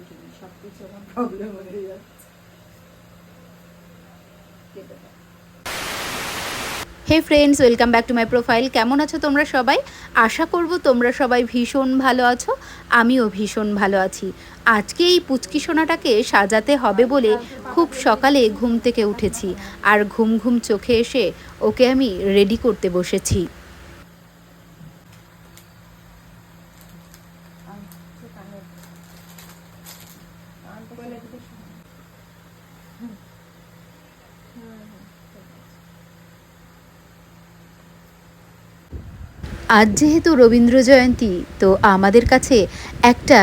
উঠিনি সব কিছু আমার প্রবলেম হয়ে যাচ্ছে। কেটে hey friends welcome back to my profile কেমন আছো তোমরা সবাই? আশা করব তোমরা সবাই ভীষণ ভালো আছো আমিও ভীষণ ভালো আছি। আজকে এই পুচকি সোনাটাকে সাজাতে হবে বলে খুব সকালে ঘুম থেকে উঠেছি। আর ঘুম ঘুম চোখে এসে ওকে আমি রেডি করতে বসেছি আচ্ছা, কানে- কান তো খুলে দিতে শুনো। হুম। হুম, হুম, ঠিক আছে। আজ যেহেতু রবীন্দ্র জয়ন্তী, তো আমাদের কাছে একটা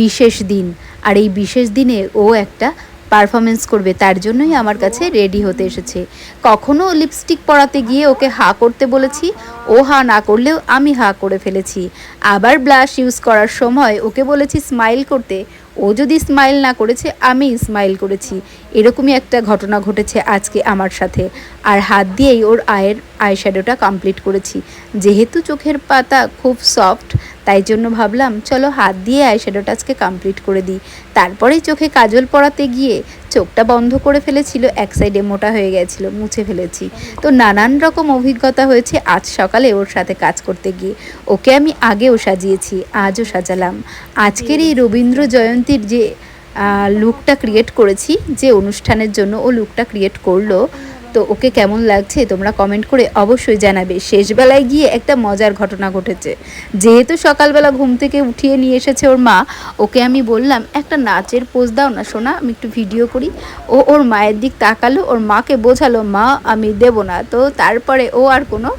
বিশেষ দিন। আর এই বিশেষ দিনে ও একটা পারফরমেন্স করবে, তার জন্যই আমার কাছে রেডি হতে এসেছে। কখনো লিপস্টিক পরাতে গিয়ে ওকে হা করতে বলেছি, ও হা না করলেও আমি হা করে ফেলেছি। আবার ব্লাশ ইউজ করার সময় ওকে বলেছি স্মাইল করতে ও যদি স্মাইল না করেছে, আমি স্মাইল করেছি। এরকমই একটা ঘটনা ঘটেছে আজকে আমার সাথে। আর হাত দিয়েই ওর আয়ের আই শ্যাডোটা কমপ্লিট করেছি। যেহেতু চোখের পাতা খুব সফট তাই জন্য ভাবলাম, চলো হাত দিয়ে আই শ্যাডোটা আজকে কমপ্লিট করে দিই। তারপরেই চোখে কাজল পরাতে গিয়ে চোখটা বন্ধ করে ফেলেছিল, এক সাইডে মোটা হয়ে গেছিল, মুছে ফেলেছি। তো নানান রকম অভিজ্ঞতা হয়েছে আজ সকালে ওর সাথে কাজ করতে গিয়ে। ওকে আমি আগেও সাজিয়েছি, আজও সাজালাম। আজকের এই রবীন্দ্র জয়ন্তীর যে লুকটা ক্রিয়েট করেছি, যে অনুষ্ঠানের জন্য ও লুকটা ক্রিয়েট করল, তো ওকে কেমন লাগছে তোমরা কমেন্ট করে অবশ্যই জানাবে। শেষবেলায় গিয়ে একটা মজার ঘটনা ঘটেছে। যেহেতু সকালবেলা ঘুম থেকে উঠিয়ে নিয়ে এসেছে ওর মা, ওকে আমি বললাম, একটা নাচের পোজ দাও না শোনা আমি একটু ভিডিও করি। ও ওর মায়ের দিক তাকালো, ওর মাকে বোঝালো, মা, আমি দেব না। তো তারপরে ও আর কোনো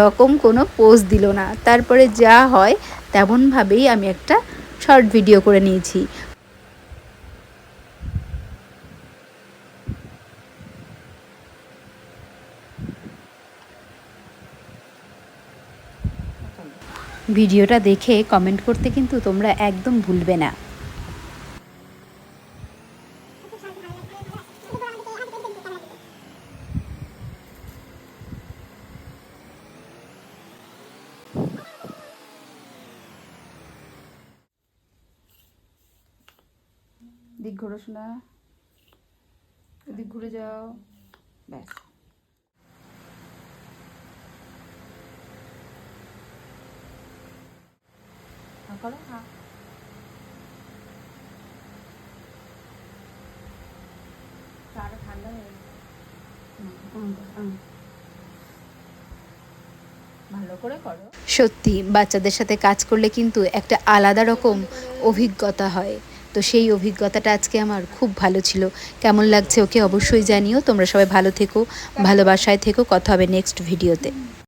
রকম কোনো পোজ দিল না। তারপরে যা হয়, তেমনভাবেই আমি একটা শর্ট ভিডিও করে নিয়েছি। ভিডিওটা দেখে কমেন্ট করতে কিন্তু তোমরা একদম ভুলবে না। দিক ঘোরো শোনা দিক ঘুরে যাও, ব্যাস। করো, হয়ে। করো সত্যি বাচ্চাদের সাথে কাজ করলে কিন্তু একটা আলাদা রকম অভিজ্ঞতা হয়। তো সেই অভিজ্ঞতাটা আজকে আমার খুব ভালো ছিল। কেমন লাগছে ওকে অবশ্যই জানিও। তোমরা সবাই ভালো থেকো ভালোবাসায় থেকো। কথা হবে নেক্সট ভিডিওতে